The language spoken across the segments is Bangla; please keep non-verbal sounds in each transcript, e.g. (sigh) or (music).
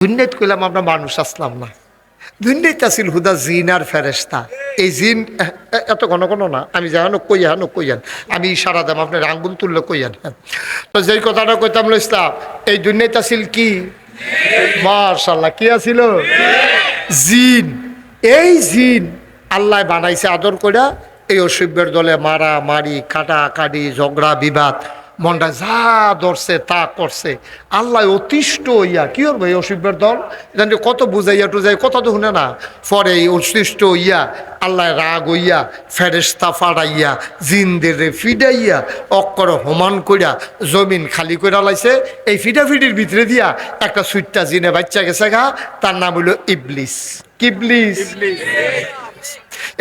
দুনিয়াত কইলাম আমরা মানুষ আসলাম না। দুনিয়াতে আসিল হুদা জিন আর ফেরেস্তা এই জিন এত ঘন ঘন না, আমি জানো কই হানো। কইয়ান আমি ইশারা দাম আপনার আঙ্গুল তুললে কইয়ান হ্যাঁ। তো যেই কথাটা কইতাম ইসলাম, এই দুনিয়াতে আসিল কি? মার্শাল্লাহ কি আছিল? জিন। এই জিন আল্লাহ বানাইছে আদর কইরা এই অসভ্যের দলে মারা মারি কাটা কাটি ঝগড়া, বিবাদ। মনটা যা ধরছে, তা করছে। আল্লাহ অতিষ্ঠ হইয়া, কি করব এই অসভ্যের দল? জানি কত বুঝাইয়া টুজাই কত তো শুনে না। পরে এই অতিষ্ঠ হইয়া আল্লাহ রাগ হইয়া ফেরেস্তা ফাড়াইয়া জিনদের ফিডাইয়া অক্কর হমান কইরা, জমিন খালি কইরা লাইছে। এই ফিডাফিডির ভিতরে দিয়া একটা সুইটটা জিনে বাচ্চা গেছে গা, তার নাম হইল ইবলিস। কিবলিস?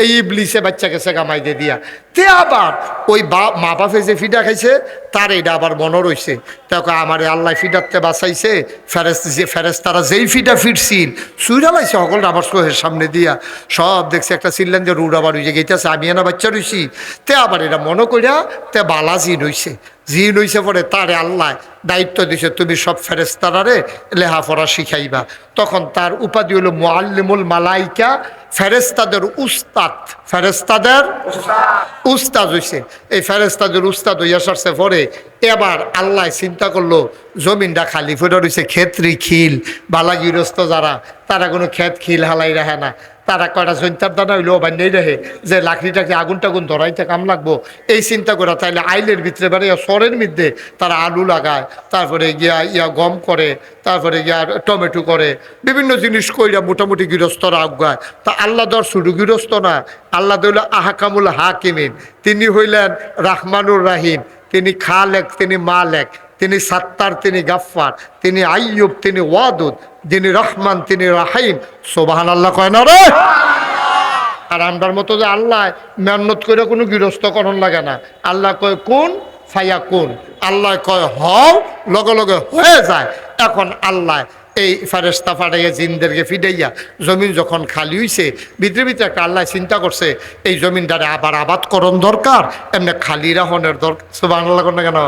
এই ইবলিসে বাচ্চাকে গেছে গামাই দিয়ে। তে আবার ওই বা মা বাপে যে ফিডা খাইছে, তার এটা আবার মনে রয়েছে দেখো আমার আল্লাহ ফিডাতে বাঁচাইছে। ফেরেস যে ফেরেস তারা যেই ফিডা ফিরছিল সুইরা সকল আমার সোহের সামনে দিয়া। সব দেখছে একটা চিল্লেন যে রুড আবার হইছে গেইতেছে, আমি না বাচ্চা রইছি। তে আবার এটা মনে করিয়া তে বালা জিন হইছে। জিন হইছে পরে তারে আল্লাহ দায়িত্ব দিছে, তুমি সব ফেরেস্তারারে লেহাপড়া শিখাইবা। তখন তার উপাধি হলো মোয়াল্লিমুল মালাইকা। ফেরেস্তাদের উস্তাদ। ফেরেস্তাদের উস্তাদ হইছে। এই ফেরেস্তাদের উস্তাদ হইয়া সারছে পরে এবার আল্লাহ চিন্তা করল, জমিনটা খালি ফুটে রয়েছে ক্ষেত্রি খিল, বালাগিরস্ত যারা, তারা কোনো ক্ষেত খিল হালাই রাখে না। তারা কয়টা জৈন্তার দানা হইলেও বান্যাই রাখে যে লাকড়ি টাকড়ি আগুন টাগুন ধরাইতে কাম লাগবো, এই চিন্তা করে তাইলে আইলের ভিতরে বাড়ি সরের মধ্যে তারা আলু লাগায়, তারপরে গিয়া ইয়া গম করে, তারপরে গিয়া টমেটো করে, বিভিন্ন জিনিস কইরা মোটামুটি গৃহস্থরা আগায় তা আল্লাহ দর শুধু গৃহস্থ না, আল্লাহ দৌল আহাকামুল হাকিমিন। তিনি হইলেন রাহমানুর রাহিম, তিনি খালেক, তিনি মালেক। তিনি সাত্তার, তিনি গাফফার, তিনি আইয়ুব, তিনি ওয়াদুদ, যিনি রহমান, তিনি রাহিম। সোবাহান আল্লাহ কয় না রে? আর আমরার মতো যে আল্লাহ, মেহনত করে কোনো গৃহস্থকরণ লাগে না। আল্লাহ কয়, কোন ফাইয়া কোন আল্লাহ কয়, হও। লগে লগে হয়ে যায়। এখন আল্লাহ এই ফারেস্তা ফাটাইয়া জিনদেরকে ফিডাইয়া জমিন যখন খালি হইছে, ভিতরে ভিতরে একটা আল্লাহ চিন্তা করছে, এই জমিনটারে আবার আবাদ করণ দরকার, এমনি খালি রাহনের দরকার। সুবাহ আল্লাহ কেন?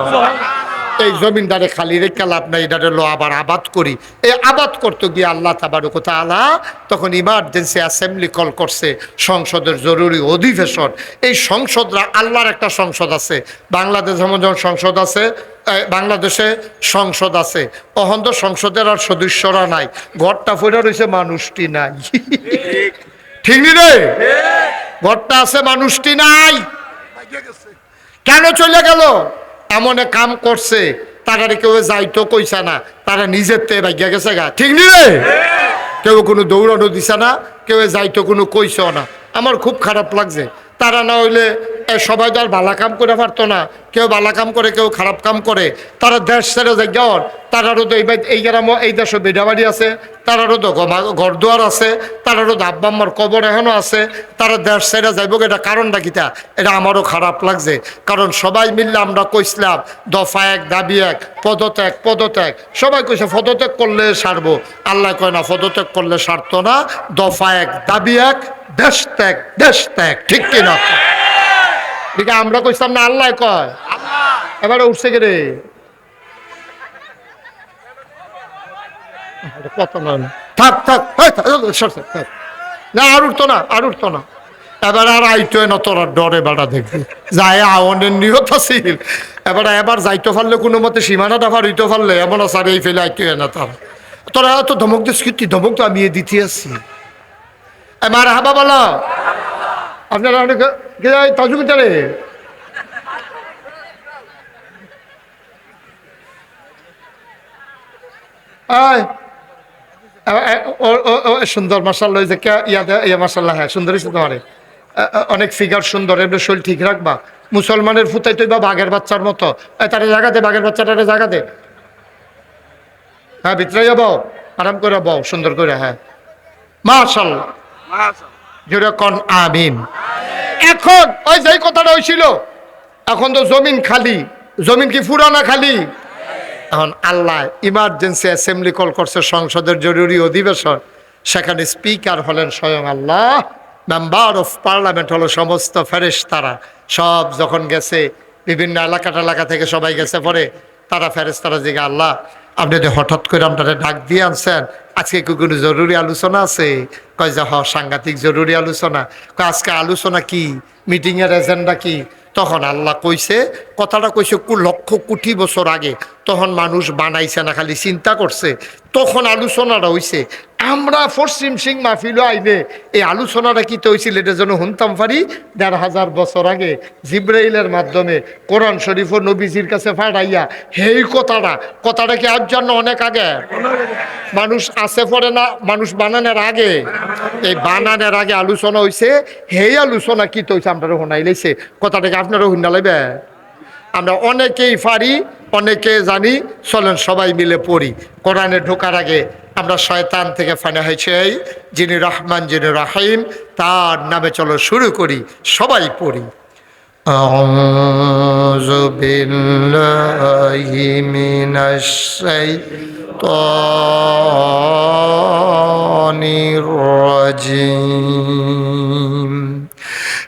এই জমিনদারে খালি রেখে লাভ নাই এটারে লো আবার আবাদ করি। এই আবাদ করতে গিয়ে আল্লাহ তাবারুক আলা তখন ইমার্জেন্সি অ্যাসেম্বলি কল করছে সংসদের জরুরি অধিবেশন। এই সংসদরা আল্লাহর একটা সংসদ আছে বাংলাদেশ যেমন যেমন সংসদ আছে বাংলাদেশে সংসদ আছে অহন্ত সংসদের আর সদস্যরা নাই ঘরটা ফেরা রয়েছে মানুষটি নাই। ঠিক নি রে? ঘরটা আছে মানুষটি নাই। কেন চলে গেল? এমন কাম করছে তারা কেউ যাইতো কইছে না, তারা নিজের তে ভাগ্যা গেছে গা। ঠিক নি রে? কেউ কোনো দৌড়ানো দিছে না, কেউ যাইতো কোনো কইছেও না। আমার খুব খারাপ লাগছে। তারা না হইলে সবাই তো আর ভালা কাম করে পারতো না। কেউ ভালা কাম করে, কেউ খারাপ কাম করে। তারা দেশ ছেড়ে গর তারারও তো এই এই গ্রাম এই দেশে বেডাবাড়ি আছে। তারারও তো গমা- ঘরদুয়ার আছে তারারও তো আব্বা আম্মার কবর এখনও আছে তারা দেশ ছেড়ে যাইব এটা কারণটা কিতা এটা আমারও খারাপ লাগছে। কারণ সবাই মিললে আমরা কইসলাম দফা এক দাবি এক পদত্যাগ পদত্যাগ। সবাই কইছে পদত্যাগ করলে সারবো। আল্লাহ কয় না পদত্যাগ করলে সারতো না। দফা এক দাবি এক দেশ ত্যাগ দেশ ত্যাগ। ঠিক কিনা? ঠিক আমরা কইছিলাম না আল্লাহ কয়। এবারে উঠছে কে রে? কত (laughs) থাক থাক। না, আর উঠতো না, আর উঠতো না। এবার আর আইতো না তোরা ডরে বেড়া দেখবি যায় আওয়ানের নিয়ত আছিল এবার এবার যাইতে পারলে কোনো মতে সীমানাটা পার হইতে পারলে এমন আছে এই ফেলে আইতো না তারা। তোরা এত ধমক দিস কীর্তি ধমক তো আমি দিতে আসছি। এবার হাবা বলো। আপনারা অনেক তাজুমিটারে আয়। সুন্দর মার্শাল যে কে ইয়াদে ইয়া মার্শাল্লাহ হ্যাঁ সুন্দর হয়েছে তোমারে। অনেক ফিগার সুন্দর এমনি শরীর ঠিক রাখবা। মুসলমানের ফুতাই তো বা বাঘের বাচ্চার মতো। তারে জায়গা দে বাঘের বাচ্চাটারে জায়গা দে। হ্যাঁ ভিতরে যাব আরাম করে বও সুন্দর করে হ্যাঁ। মার্শাল্লাহ জোরে কন আমিন। এখন ওই যেই কথাটা হয়েছিল এখন তো জমিন খালি। জমিন কি ফুরানা খালি? এখন আল্লাহ ইমার্জেন্সি অ্যাসেম্বলি কল করছে, সংসদের জরুরি অধিবেশন। সেখানে স্পিকার হলেন স্বয়ং আল্লাহ। মেম্বার অফ পার্লামেন্ট হলো সমস্ত ফেরেশতারা। সব যখন গেছে, বিভিন্ন এলাকা টেলাকা থেকে সবাই গেছে পরে, তারা ফেরেশতারা জিগা আল্লাহ, আপনি যে হঠাৎ করে আপনারা ডাক দিয়ে আনছেন, আজকে কি কোনো জরুরি আলোচনা আছে? কয়, যে হ, সাংঘাতিক জরুরি আলোচনা। কয়, আজকে আলোচনা কি? মিটিংয়ের এজেন্ডা কি? তখন আল্লাহ কইছে, কথাটা কইছে লক্ষ কোটি বছর আগে তখন মানুষ বানাইছে না, খালি চিন্তা করছে। তখন আলোচনাটা হইছে, আমরা পশ্চিম সিং মাহফিল আইনে এই আলোচনাটা কি তো হয়েছিল এটা যেন শুনতাম পারি, দেড় হাজার বছর আগে জিব্রাইলের মাধ্যমে কোরআন শরীফ ও নবীজির কাছে ফাটাইয়া, হেই কথাটা কথাটা কি আজ জন্য অনেক আগে? মানুষ আসে পড়ে না, মানুষ বানানোর আগে? এই বানানের আগে আলোচনা হয়েছে হেই আলোচনা কি তো হয়েছে আপনারা শোনাই লাইছে। কথাটাকে আপনারা শুনা লাগবে? আমরা অনেকেই পারি, অনেকে জানি, চলেন সবাই মিলে পড়ি। কোরআনে ঢোকার আগে আমরা শয়তান থেকে ফানা হয়েছে এই, যিনি রহমান, যিনি রাহিম, তার নামে চলো শুরু করি, সবাই পড়ি। أعوذ بالله من الشيطان الرجيم.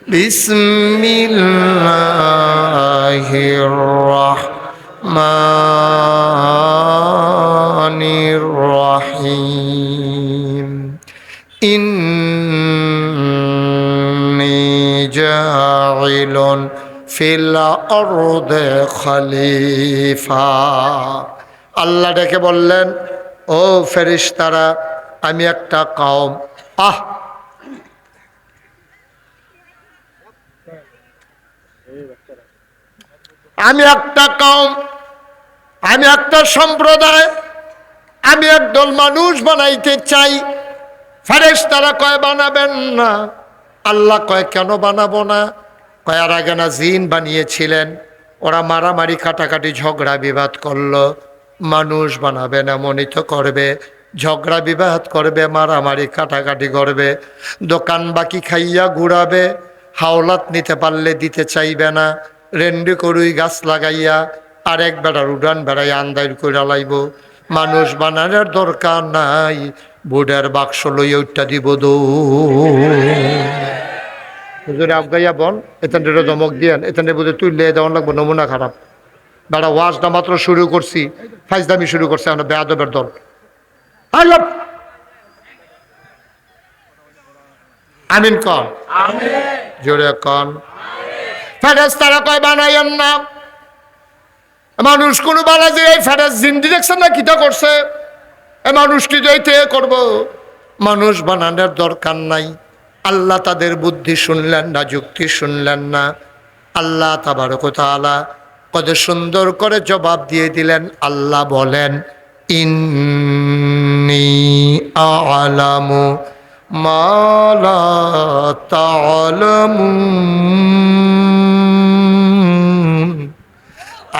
بسم الله الرحمن الرحيم. إني جاعل في الأرض خليفة আল্লাহ ডেকে বললেন ও ফেরিস্তারা আমি একটা কওম আহ আমি একটা কম আমি একটা সম্প্রদায় আমি একদল মানুষ বানাইতে চাই ফেরেস তারা কয় বানাবেন না আল্লাহ কয় কেন বানাবো না কয় আর আগে না জিন বানিয়েছিলেন, ওরা মারামারি, কাটাকাটি, ঝগড়া, বিবাদ করল। মানুষ বানাবে এমনই তো করবে। ঝগড়া, বিবাদ করবে, মারামারি, কাটাকাটি করবে। দোকান বাকি খাইয়া ঘুরাবে। হাওলাত নিতে পারলে দিতে চাইবে না। রেন্ডি করুই গাছ লাগাইয়া আর এক বেড়ার উড়ান বেড়াই আন্দাইর করে লাইব। মানুষ বানানোর দরকার নাই বুডের বাক্স লইয়া উঠটা দিব দো হুজুরে আফগাইয়া বন এখান দমক দিয়েন এখান বুঝে তুললে দেওয়ান লাগবো, নমুনা খারাপ। বেড়া ওয়াজটা মাত্র শুরু করছি, ফাইজদামি শুরু করছে আমরা বেয়াদবের দল। আমিন কন। জোরে কন। ফেরেস তারা কয়, বানাইয়েন না। মানুষ কোনো বানা যে এই ফেরেস জিন্দি দেখছেন না কিটা করছে? এ মানুষ কি যাইতে করব। মানুষ বানানোর দরকার নাই। আল্লাহ তাদের বুদ্ধি শুনলেন না, যুক্তি শুনলেন না। আল্লাহ তাবারক তাআলা কত সুন্দর করে জবাব দিয়ে দিলেন, আল্লাহ বলেন, ইন্নি আলামু মালা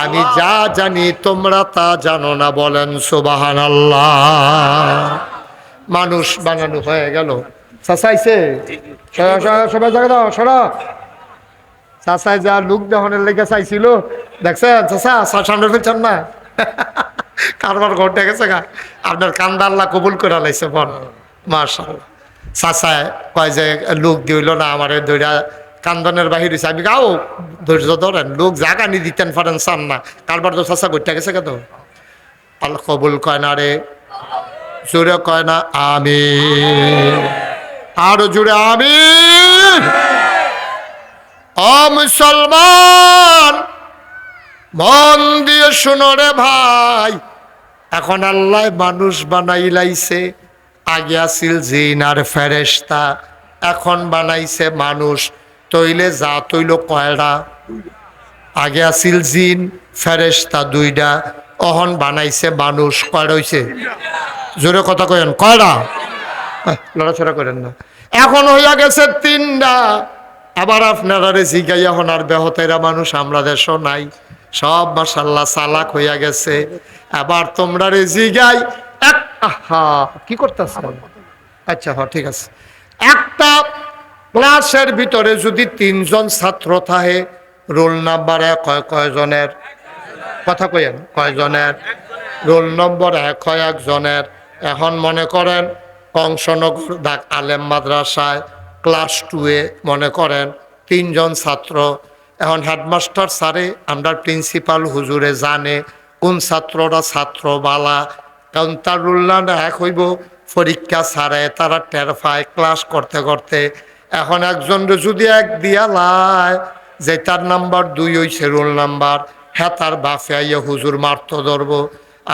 আমি যা জানি তোমরা তা জানো না বলেন সুবাহান মানুষ বানানো হয়ে গেল। চাচাইছে। সবাই জায়গা দাও সরা চাচাই যা লুক দহনের লেগে চাইছিল। দেখছেন, চাচা সামনে ফেলছেন না। কারবার ঘটে গেছে গা। আপনার কান্দা আল্লাহ কবুল করে লাইছে বল মার্শাল চাচায় কয় যে, লোক দিল না আমার দৈরা কান্দনের বাহির আমি গাও ধৈর্য ধরেন লোক জাগা নি দিতেন পারেন চান না। কারবার তো চাচা ঘটে গেছে কেন আল্লাহ কবুল কয় না রে জোরে কয় না আমি আরও জুড়ে আমি মুসলমান মন দিয়ে শুনো রে ভাই। এখন আল্লাহ মানুষ বানাই লাইছে আগে আসিল জিন আর ফেরেস্তা এখন বানাইছে মানুষ। তৈলে যা তৈল কয়টা আগে আসিল জিন ফেরেস্তা দুইটা অহন বানাইছে মানুষ। কয়টা হইছে? জোরে কথা কয়েন আহ, লড়াচড়া করেন না। এখন হইয়া গেছে তিনটা। আবার আপনারা রে জিগাইয়া আর বেহতেরা মানুষ, আমরা দেশও নাই। সব মাসাল্লাহ সালাক হইয়া গেছে। আবার তোমরা রে গাই এক আহা, কি করতেছ আচ্ছা হ, ঠিক আছে। একটা ক্লাসের ভিতরে যদি তিনজন ছাত্র থাকে, রোল নাম্বার এক হয় কয়জনের? কথা কইেন কয়জনের? রোল নম্বর এক হয় একজনের। এখন মনে করেন কংসনগর ডাক আলেম মাদ্রাসায় ক্লাস টুয়ে মনে করেন তিনজন ছাত্র। এখন হেডমাস্টার স্যারে আমরা প্রিন্সিপাল হুজুরে জানে কোন ছাত্ররা ছাত্র বালা কারণ তার রুল্লান এক হইব, পরীক্ষা ছাড়ে তারা টের পায় ক্লাস করতে করতে। এখন একজন যদি এক দিয়া লায় যে তার নাম্বার দুই হইছে রোল নাম্বার হ্যাঁ তার বাফে আইয়া হুজুর মারত ধরব।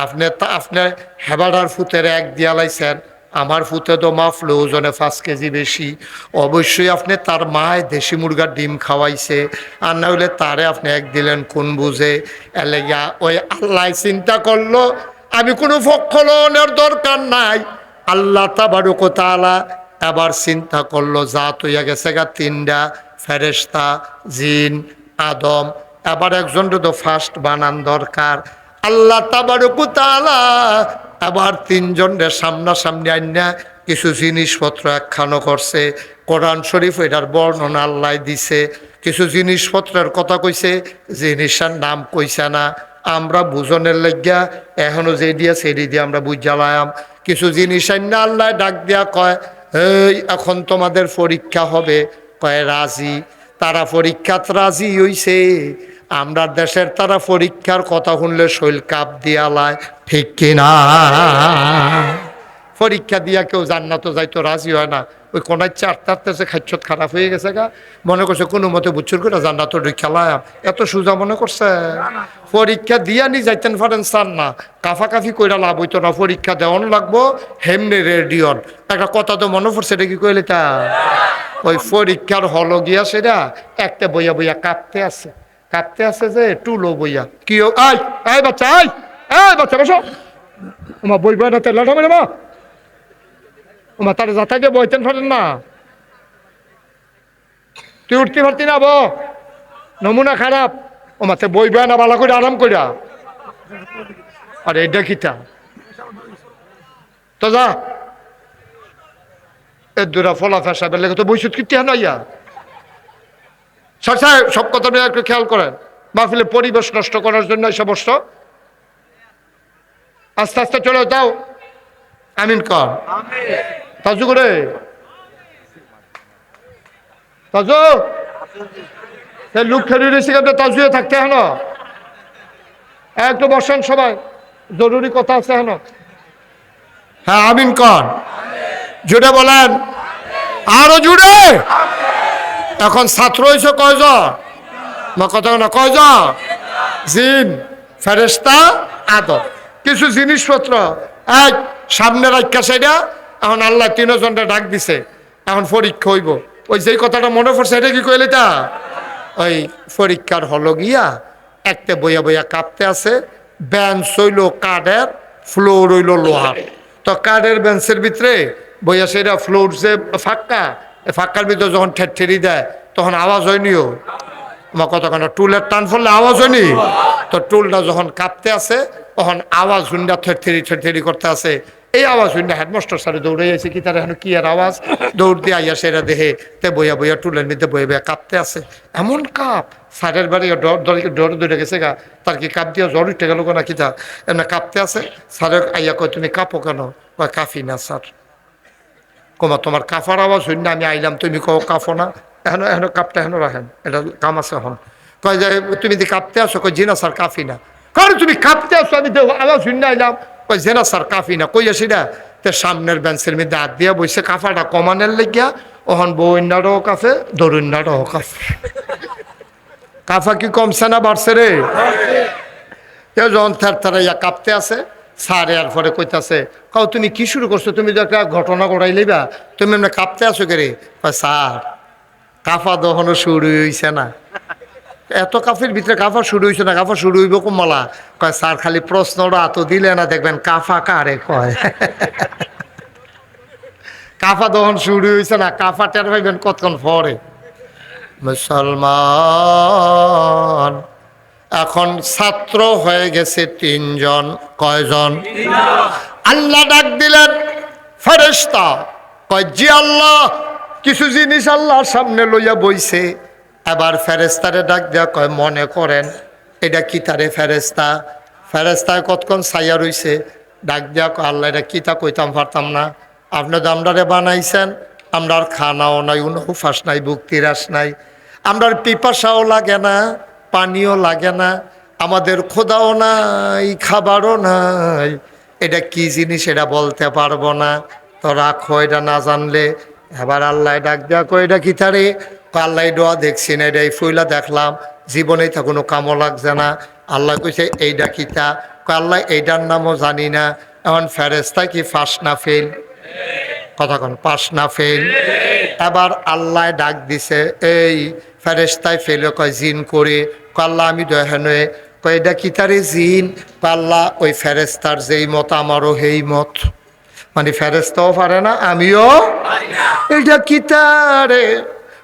আপনি তা আপনি হেবাডার ফুতের এক দিয়া লাইছেন। আমার ফুতে তো মাফলো, ওজনে পাঁচ কেজি বেশি। অবশ্যই আপনি তার মায় দেশি মুরগার ডিম খাওয়াইছে, আর না হলে তারে আপনি এক দিলেন কোন বুঝে? এলেগা ওই আল্লাহ চিন্তা করল, আমি কোনো পক্ষ লোনের দরকার নাই। আল্লাহ তাবারুক এবার চিন্তা করল যা হইয়া গেছে গা তিনটা ফেরেস্তা জিন, আদম। এবার একজন তো ফার্স্ট বানান দরকার, আল্লাহ তাবারুক তালা আবার তিনজনের সামনাসামনি আইনা কিছু জিনিসপত্র একখানো করছে। কোরআন শরীফ এটার বর্ণনা আল্লাহ দিছে। কিছু জিনিসপত্রের কথা কইছে, জিনিসের নাম কইছে না। আমরা বুঝনের লাগিয়া এখনও যে দিয়া সেরি দিয়ে আমরা বুঝালাম কিছু জিনিস না আল্লাহ ডাক দিয়া কয়, এই, এখন তোমাদের পরীক্ষা হবে। কয়, রাজি। তারা পরীক্ষাত রাজি হইছে। আমরা দেশের তারা পরীক্ষার কথা শুনলে শৈল কাপ দিয়ালায় ঠিক কিনা পরীক্ষা দিয়া কেউ জান্নাত যাইতো রাজি হয় না। ওই কোনায় চার তারতেছে খাচ্ছত খারাপ হয়ে গেছে গা। মনে করছে কোনো মতে বুচ্ছুর করে জান্নাত খেলায় এত সোজা মনে করছে। পরীক্ষা দিয়া নি যাইতেন পারেন চান না। কাফাকাফি কইরা লাভ হইতো না। পরীক্ষা দেওয়ান লাগবো, হেমনে রেডিয়ন একটা কথা তো মনে পড়ছে, এটা কি কইলে তা? ওই পরীক্ষার হল গিয়া সেটা একটা বইয়া বইয়া কাঁপতে আছে। কাঁপতে আছে যে টুলো বইয়া কি আই আই বাচ্চা আই আই বাচ্চা, বসো। আমার বই বই না তেলাটা মেরে মা। ওমা, তার দিয়ে বইতেন পারেন না। তুই উঠতে পারতি না বো। নমুনা খারাপ। ও মাতে বই বয় না, বালা করে আরাম কইরা। আরে এটা কিটা তো যা। এ দুরা ফলা ফেসা বেলে তো বইসুত কিতে হ্যাঁ সরসায় সব কথা নিয়ে একটু খেয়াল করেন। মাহফিলে পরিবেশ নষ্ট করার জন্য এই সমস্ত। আস্তে আস্তে চলে যাও। আমিন কর। তাজু করে। তাজু। লুক রয়েছে কিন্তু তাজুয়ে থাকতে হেন একটু বসেন সবাই। জরুরি কথা আছে হেন হ্যাঁ আমিন কর। জুড়ে বলেন। আরও জুড়ে। এখন ছাত্র হয়েছে মা কথা না, কয়জন? জিন ফেরেস্তা আদর কিছু জিনিসপত্র, এক, সামনে রাখা সেটা এখন আল্লাহ তিনজনটা ডাক দিছে, এখন পরীক্ষা হইব। ওই যেই কথাটা মনে পড়ছে, এটা কি কইলে তা? ওই পরীক্ষার হলো গিয়া, একটা বইয়া বইয়া কাঁপতে আছে বেঞ্চ হইল কাঠের ফ্লোর হইল লোহার। তো কাঠের বেঞ্চের ভিতরে বইয়া সেটা ফ্লোর যে ফাঁকা ফাঁকার ভিতরে যখন ঠেরি দেয়, তখন আওয়াজ হয়নিও আমার কতক্ষণ টুলের টান ফেললে আওয়াজ হয়নি? তো টুলটা যখন কাঁপতে আছে, তখন আওয়াজ হুন্ডা থেরি থেরি করতে আছে। এই আওয়াজ হুন্ডা হেডমাস্টার স্যারে দৌড়ে আছে কি তার এখন কি আর আওয়াজ? দৌড় দিয়ে আইয়া সেরা দেহে তে বইয়া বইয়া টুলের মধ্যে বইয়া বইয়া কাঁপতে আছে। এমন কাপ, স্যারের বাড়ি ডর ডর দৌড়ে গেছে গা। তার কি কাপ দিয়ে জ্বর উঠে গেল না কি তা? এমনি কাঁপতে আছে। স্যারের আইয়া কয়, তুমি কাঁপো কেন? কয় কাফি না, স্যার। কমা, তোমার কাফার আওয়াজ হইন না, আমি আইলাম, তুমি কও কাফো না। এখন এখন কাপটা এখন রাখেন, এটা কাম আছে এখন। কয় যে, তুমি যে কাঁপতে আসো কই জিনা স্যার কাফি না। কারণ তুমি কাঁপতে আসো আমি দেখো আওয়াজ হইন না, আইলাম। কই জেনা স্যার কাফি না, কই আসি না তে সামনের বেঞ্চের মধ্যে হাত দিয়া বসে কাফাটা কমানের লেগিয়া, ওহন বইনারও কাফে দরুন্নারও কাফে কাফা কি কমছে না, বাড়ছে রে? যখন থার থারাইয়া কাঁপতে আছে স্যার এর পরে কইতাছে কাউ তুমি কি শুরু করছ? তুমি তো একটা ঘটনা ঘটাই লইবা। তুমি এমনি কাঁপতে আছো কে রে স্যার, কাফা দহনও শুরু হইছে না। এত কাফের ভিতরে কাফা শুরু হইছে না, কাফা শুরু হইব কমলা? কয়, স্যার, খালি প্রশ্নটা এত দিলে না, দেখবেন কাফা কারে কয়? (laughs) কাফা দহন শুরু হইছে না, কাফা টের পাইবেন কতক্ষণ পরে? মুসলমান এখন ছাত্র হয়ে গেছে তিনজন, কয়জন? আল্লাহ ডাক দিলেন ফেরেস্তা কয়, জি আল্লাহ, কিছু জিনিস আল্লাহর সামনে লইয়া বইছে। এবার ফেরেস্তারে ডাক দেওয়া কয়, মনে করেন, এটা কি তারে ফেরেস্তা ফেরেস্তায় কতক্ষণ ছাইয়া রইছে? ডাক দেওয়া কয়, আল্লাহ, এটা কিতা কইতাম পারতাম না। আপনি আমরারে বানাইছেন, আমরার খানাও নাই উনহুফাস নাই বুক্তিরাস নাই। আমরার পিপাসাও লাগে না। পানিও লাগে না, আমাদের খোদাও নাই, খাবারও নাই। এটা কি জিনিস এটা বলতে পারব না। তো রাখো এটা না জানলে। এবার আল্লাহ ডাক দেয়া কো এটা কি তারে? আল্লাহ ডোয়া দেখছি না এটা এই ফুইলা দেখলাম। জীবনে তা কোনো কামও লাগছে না। আল্লাহ কইছে এইটা কিতা আল্লাহ এইটার নামও জানি না। এখন ফেরেস্তা কি ফাঁস না ফেল? কন পাস না ফেল। এবার আল্লাহ ডাক দিছে, এই ফেরেস্তায় ফেলে কয়, জিন করে কাল্লা আমি দয়ানে কয় এটা কি তারে জিন, পাল্লা ওই ফেরেস্তার যেই মত, আমারও হেই মত। মানে ফেরেস্তাও পারে না, আমিও এটা কি তারে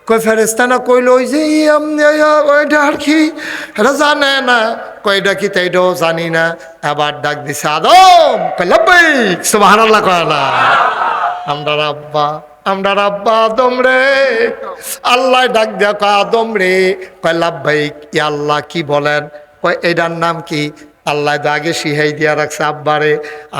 কয় ফেরেস্তা না কইল, ওই যে ওইটা আর কি এটা জানে না। কয়টা কি তাইটাও জানি না, আবার ডাক দিছে, আদম কয় লব্বাইক সুবহানাল্লাহ কয় না। আমরার আব্বা আমরার রাব্বা আদম রে। আল্লাহ ডাক দেয়া কয়, আদম রে। কয় লাভবাইক ই আল্লাহ, কি বলেন? কয়, এটার নাম কি? আল্লাহ তো আগে শিহাই দিয়া রাখছে আব্বারে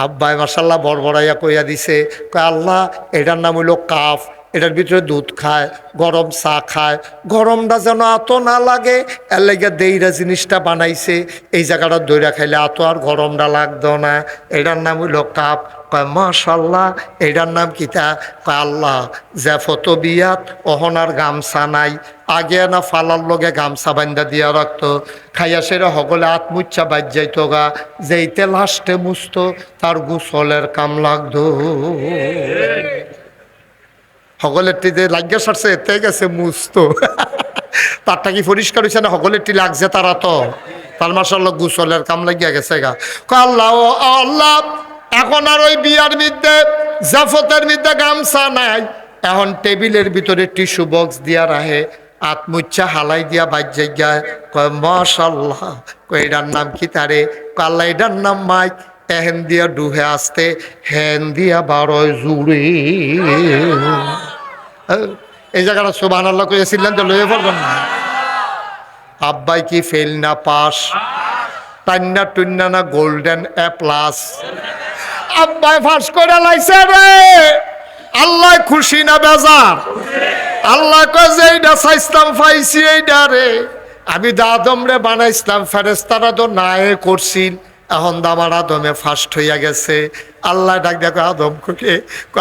মার্শাল্লাহ মাসাল্লাহ বড়বড়াইয়া কইয়া দিছে। কয়, আল্লাহ, এটার নাম হইল কাফ। এটার ভিতরে দুধ খায়, গরম চা খায়। গরমটা যেন এত না লাগে, এর লেগে দেইরা জিনিসটা বানাইছে। এই জায়গাটা দইরা খাইলে এত আর গরমটা লাগতো না। এটার নাম হইল কাপ। কয়, মাশাল্লাহ, এটার নাম কিতা কয়, আল্লাহ যে ফটো বিয়াত, অহনার গামছা নাই। আগে না ফালার লগে গামছা বান্ধা দিয়া রাখতো। খাইয়া সেরা সকলে আত্মুচ্ছা বাজ যাইতো গা। যেইতে লাস্টে মুছতো, তার গুসলের কাম লাগতো। সকলের যে লাগিয়া সারছে, এতে গেছে মুস্ত। তারটা কি পরিষ্কার হয়েছে না সকলের টি লাগছে তারা তো? তার মাসাল্লাহ গুসলের কাম লাগিয়া গেছে গা। আল্লাহ আল্লাহ, এখন আর ওই বিয়ার মধ্যে, জাফতের মধ্যে গামছা নাই। এখন টেবিলের ভিতরে টিস্যু বক্স দিয়া রাহে আত্মুচ্ছা হালাই দিয়া বাজ্যে গায়, কয় মাশাল্লাহ কয়, এটার নাম কি তারে? কয়, আল্লাহ, এটার নাম মাইক। এহেন দিয়া ডুহে আসতে, হেন দিয়া বারোয় জুড়ে। এই জায়গাটা সোবান আল্লাহ কইয়াছিলেন তো লয়ে পড়বেন না। আব্বাই কি ফেল না পাস টান্না টুন্না না গোল্ডেন এ প্লাস আব্বাই ফাঁস করে লাইছে রে। আল্লাহ খুশি না বেজার? আল্লাহ কয় যে এইটা চাইছিলাম পাইছি এইটা রে। আমি দাদম রে বানাইছিলাম ফেরেস্তারা তো নায়ে করছিল। এখন দামার আদমে ফার্স্ট হইয়া গেছে। আল্লাহ ডাক দেখো আদম কে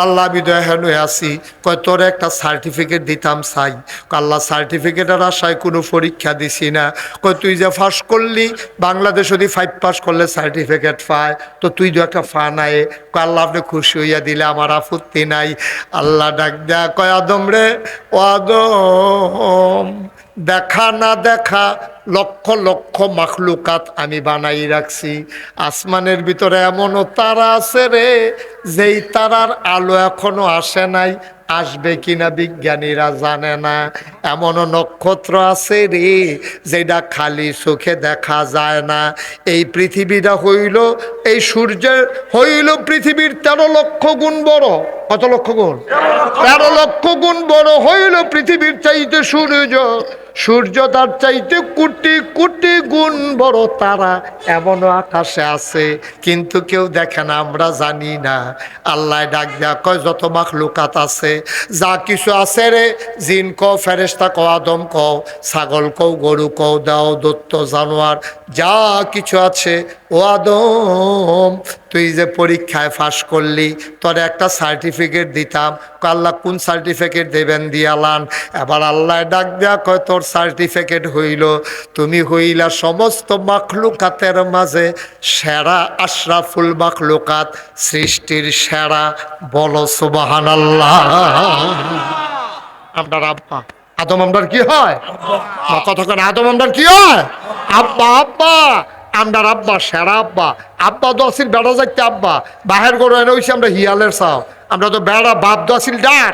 আল্লাহ আমি হয়ে আসি কয়, তোর একটা সার্টিফিকেট দিতাম কয়, আল্লাহ সার্টিফিকেটের আশায় কোনো পরীক্ষা দিছি না। কয়, তুই যে ফার্স্ট করলি, বাংলাদেশ যদি ফাইভ পাস করলে সার্টিফিকেট পায়, তো তুই তো একটা ফা নাই। কয়, আল্লাহ আপনি খুশি হইয়া দিলে আমার আপত্তি নাই। আল্লাহ ডাক দেয়া কয়, আদম রে, ও আদম, দেখা না দেখা লক্ষ লক্ষ মাখলুকাত আমি বানাই রাখছি। আসমানের ভিতরে এমনও তারা আছে রে, যেই তারার আলো এখনও আসে নাই, আসবে কিনা বিজ্ঞানীরা জানে না। এমনও নক্ষত্র আছে রে, যেটা খালি চোখে দেখা যায় না। এই পৃথিবীটা হইল, এই সূর্যের হইল পৃথিবীর তেরো লক্ষ গুণ বড়। কত লক্ষ গুণ? তেরো লক্ষ গুণ বড় হইল পৃথিবীর চাইতে সূর্য। সূর্য তার চাইতে কোটি কোটি গুণ বড় তারা এমনও আকাশে আছে। কিন্তু কেউ দেখে না, আমরা জানি না। আল্লাহ ডাক দেয়া কয়, যত মাখ লুকাত আছে, যা কিছু আছে রে, জিন কও ফেরেস্তা কও, আদম কও, ছাগল কও, গরু কও দাও দত্ত জানোয়ার, যা কিছু আছে, ও আদম তুই যে পরীক্ষায় ফাঁস করলি, তোর একটা সার্টিফিকেট দিতাম। আল্লাহ, কোন সার্টিফিকেট দেবেন দিয়ালান এবার আল্লাহ ডাক দেয়া কয়, তোর সার্টিফিকেট হইল। তুমি হইলা সমস্ত মাখলুকাতের মাঝে সেরা আশরাফুল মাখলুকাত, সৃষ্টির সেরা। বলো সুবাহান আল্লাহ আপনার আব্বা, আদম আমরার কি হয়? কতক্ষণ আদম আমরার কি হয়? আব্বা আব্বা। আমরার আব্বা, সেরা আব্বা। আব্বা তো আসিল বেড়া যাইতে আব্বা। বাহের গরু এনে হয়েছে আমরা হিয়ালের সাও আমরা তো বেড়া বাপ তো আসিল ডাক।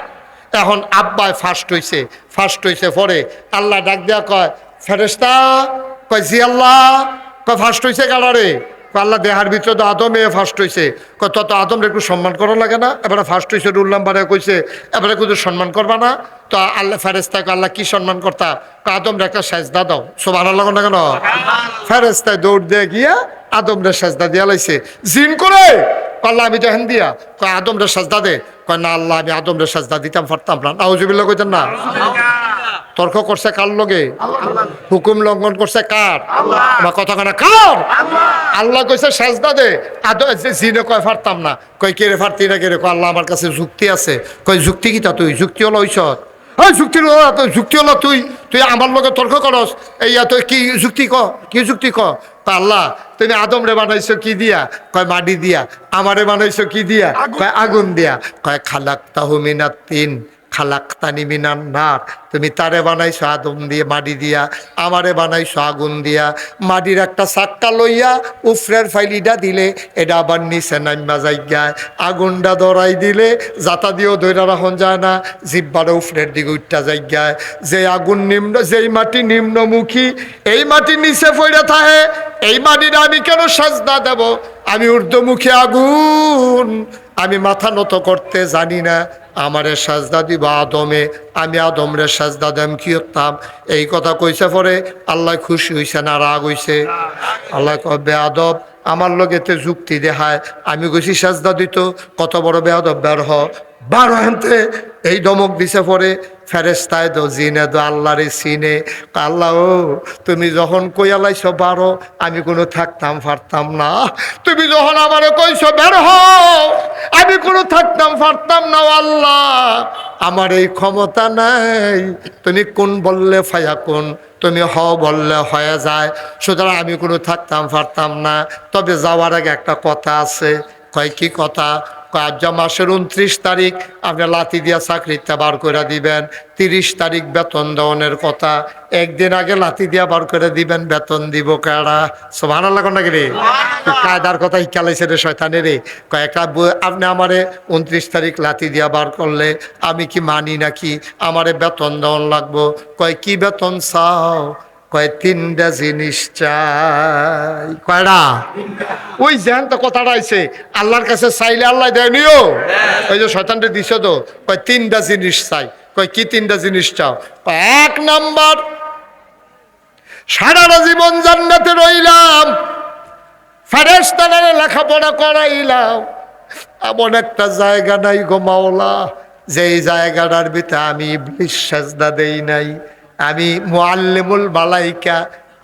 এখন আব্বায় ফার্স্ট হইছে। ফার্স্ট হইছে পরে আল্লাহ ডাক দেয়া কয় ফেরেস্তা কয়, জি আল্লাহ। কয়, ফার্স্ট হইছে গাড়ারে আল্লাহ দেহার ভিতরে তো আদমে ফার্স্ট হইছে। কয় তত আদমরে একটু সম্মান করা লাগে না? এবারে ফার্স্ট হইছে রুল নাম্বারে কইছে এবারে কিন্তু সম্মান করবা না। তো আল্লাহ ফেরেস্তাকে আল্লাহ কি সম্মান করতা? আদমরে একটা সেজদা দাও। সব আল্লাহ লাগো না কেন? ফেরেস্তায় দৌড় দিয়ে গিয়া আদমরে সেজদা দিয়া লাইছে। জিন করে? আল্লাহ আমি দেখেন দিয়া। কয় আদমরে সাজদা দে। কয় না আল্লাহ আমি আদমরে সাজদা দিতাম পারতাম না। নাউজুবিল্লাহ কইতেন না? তর্ক করছে কার লগে? হুকুম লঙ্ঘন করছে কার? আমার কথা কেনা কার? আল্লাহ। কইছে সাজদা দে। আদ জিনে কয় ফারতাম না। কই কে রে ফারতি না কে রে কয়? আল্লাহ আমার কাছে যুক্তি আছে। কই যুক্তি কি তা তুই? যুক্তি হলো ঐসত ওই যুক্তি তুই যুক্তি হলো তুই। তুই আমার লগে তর্ক করস। এই তুই কি যুক্তি ক? কি যুক্তি ক? তা আল্লাহ তুমি আদম রে বানাইছো কি দিয়া? কয় মাটি দিয়া। আমারে বানাইছো কি দিয়া? কয় আগুন দিয়া। কয় খালাক তাহুমিনাত তিন। খালাক্তানি মিনান নার। তুমি তারে বানাইছো আদম দিয়ে, মাটি দিয়া, আমারে বানাইছো আগুন দিয়া। মাটির একটা চাক্কা লইয়া উফরের ফাইলিটা দিলে, এটা আবার নিচে নাইমা যাইগায় আগুনটা ধরাই দিলে যাতা দিয়েও ধৈরা রাখন যায় না জিব্বারে উফরের দিকে উঠটা যাইগায় যে আগুন নিম্ন, যেই মাটি নিম্নমুখী, এই মাটি নিচে পড়ে থাকে, এই মাটির আমি কেন সাজদা দেব? আমি ঊর্ধ্বমুখী আগুন, আমি মাথা নত করতে জানি না। আমারে সাজদা দিবা আদমে, আমি আদমরে সাজদা দেম, কি করতাম? এই কথা কইছে পরে আল্লাহ খুশি হইছে না রাগ হইছে। আল্লাহ কবে আদব আমার লগেতে যুক্তি দেখায়। আমি কইছি, সাজদা দিত, কত বড় বেয়াদব, বের হ। বারো হেনতে এই দমক দিছে পরে ফেরেস্তায় দো জিনে দো আল্লাহরে সিনে আল্লাহ তুমি যখন কইয়ালাইছ বারো, আমি কোনো থাকতাম পারতাম না। তুমি যখন আমারে কইছ বের হও, আমি কোনো থাকতাম পারতাম না আল্লাহ। আমার এই ক্ষমতা নাই। তুমি কোন বললে ফায়া কোন? তুমি হ বললে হয়ে যায়। সুতরাং আমি কোনো থাকতাম পারতাম না। তবে যাওয়ার আগে একটা কথা আছে। কয় কি কথা? কাজ মাসের উনত্রিশ তারিখ। আপনি লাতি দিয়া চাকরিটা বার করে দিবেন। তিরিশ তারিখ বেতন দেওয়ানের কথা। একদিন আগে লাতি দিয়া বার করে দিবেন বেতন দিব কারা সমান লাগো নাকি রে? কায়দার কথা শিকালাইছে রে শয়তানে রে। কয়েকটা আপনি আমারে উনত্রিশ তারিখ লাতি দিয়া বার করলে আমি কি মানি নাকি? আমারে বেতন দেওয়ান লাগবো। কয় কি বেতন চাও? কয় তিনটা জিনিস চাই। কয়টা? ওই যেন তো কথাটা আইছে আল্লাহর কাছে চাইলে আল্লাহ দেয়নিও ওই যে শয়তানটা দিছে তো কয় তিনটা জিনিস চাই। কয় কি তিনটা জিনিস চাও? এক নাম্বার সারাটা জীবন জান্নাতে রইলাম। ফেরেস্তানারে লেখাপড়া করাইলাম। এমন একটা জায়গা নাই গো মাওলা। যেই জায়গাটার ভিতরে আমি ইবলিস সাজদা দেই নাই। আমি মোয়াল্লেমুল বালাইকা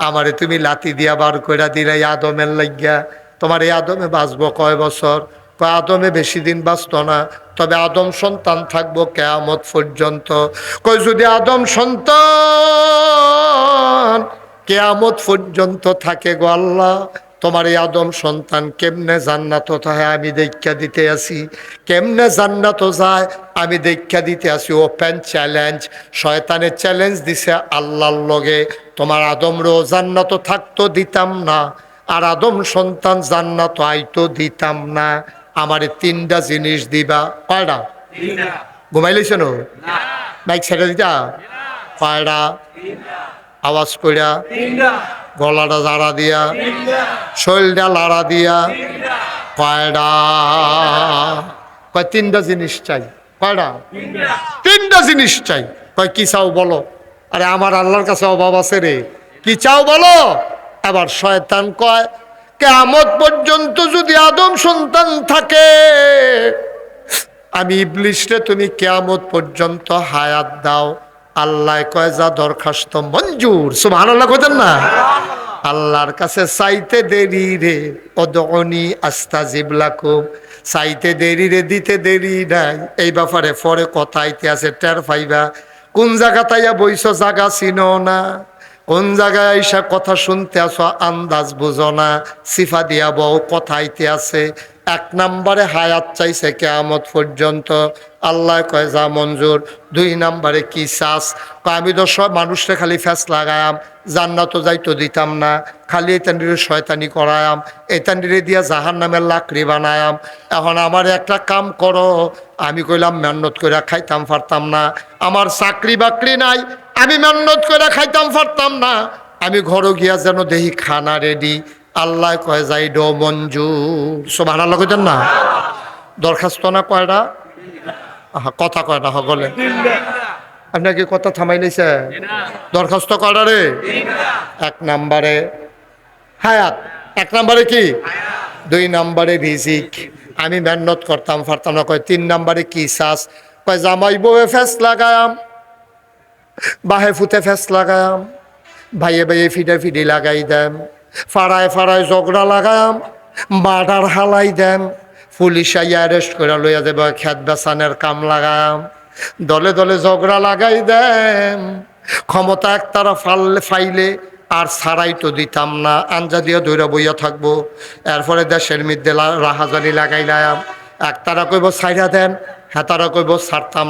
আমারে তুমি লাতি দিয়া বার কইরা দিলাই আদমের লাগিয়া তোমার এই আদমে বাঁচবো কয় বছর? কয়, আদমে বেশি দিন বাঁচত না, তবে আদম সন্তান থাকব কেয়ামত পর্যন্ত। কই যদি আদম সন্তান কেয়ামত পর্যন্ত থাকে গো আল্লাহ তোমার এই আদম সন্তান কেমনে জান্নাত হয় আমি দেখা দিতে আসি। কেমনে জান্নাত যায় আমি দেখা দিতে আসি। ওপেন চ্যালেঞ্জ শয়তানের চ্যালেঞ্জ দিছে আল্লাহর লগে। তোমার আদমরও জান্নাত থাকতো দিতাম না আর আদম সন্তান জান্নাত আইতো দিতাম না। আমারে তিনটা জিনিস দিবা। কয়টা? ঘুমাইলেছ নো? বাইক ছেড়ে দিতা? কয়টা? আওয়াজ কইরা? গলাটা জাড়া দিয়া, শরীরটা লাড়া দিয়া, কয়ডা? কয়, তিনটা জিনিস চাই। কয়ডা? তিনটা জিনিস চাই। কয়, কি চাও বলো? আরে আমার আল্লাহর কাছে অভাব আছে রে। কি চাও বলো? আবার শয়তান কয় কেমত পর্যন্ত যদি আদম সন্তান থাকে, আমি ইবলিশরে তুমি কেয়ামত পর্যন্ত হায়াত দাও। আল্লাহ কয় যা দরখাস্ত মঞ্জুর। সুমান আল্লাহ কইতেন না? আল্লাহর কাছে চাইতে দেরি রে অদনি আস্তা জিবলাকুম চাইতে দেরি রে দিতে দেরি নাই। এই ব্যাপারে পরে কথা ইতিহাসে টের ফাইবা কোন জায়গা তাইয়া বইস জাগা চিনো না। কোন জায়গায় আইসা কথা শুনতে আসো আন্দাজ বুঝো না, সিফা দিয়া বউ কথা আইতে আছে। এক নম্বরে হায়াত চাইছে কেয়ামত পর্যন্ত। আল্লাহ কয়, যা মঞ্জুর, দুই নম্বরে কি কয়, আমি তো সব মানুষরে খালি ফ্যাস লাগায়াম, জান্নাত যাইতো দিতাম না। খালি এতান্ডিরে শয়তানি করায়াম এতান্ডিরে দিয়া জাহান নামের লাকড়ি বানায়াম। এখন আমার একটা কাম করো। আমি কইলাম, মেহনত করে খাইতাম পারতাম না। আমার চাকরি বাকরি নাই আমি মেহনত করে খাইতাম পারতাম না। আমি ঘরও গিয়া যেন দেহি খানা রেডি আল্লাহ কয়, যাই ডো, মঞ্জুর। সব আনার লগেন না? দরখাস্ত না কয়টা কথা কয়টা সকলে আপনাকে কথা থামাই নিছে দরখাস্ত কয়টা রে? এক নাম্বারে। হায়াত। এক নাম্বারে কি? দুই নাম্বারে রিজিক। আমি মেহনত করতাম পারতাম না। কয়, তিন নাম্বারে কি চাষ কয় জামাই বউয়ে ফেস লাগায়াম। বাহে ফুতে ফেস লাগাম, ভাইয়ে ভাইয়ে ফিডে ফিডি লাগাই দেন ফাড়ায় ফাড়ায় ঝগড়া লাগাম, মার্ডার হালাই দেন পুলিশ আইয়া অ্যারেস্ট করে লইয়া দেব খেত বেসানের কাম লাগাম। দলে দলে ঝগড়া লাগাই দেন ক্ষমতা একতারা ফাললে ফাইলে আর ছাড়াই তো দিতাম না, আঞ্জা দিয়ে দৈরা বইয়া থাকব। এরপরে দেশের মধ্যে রাহাজানি লাগাইলাম। একতারা কইব সাইরা দেন হ্যাঁ তারা কইব ছাড়তাম।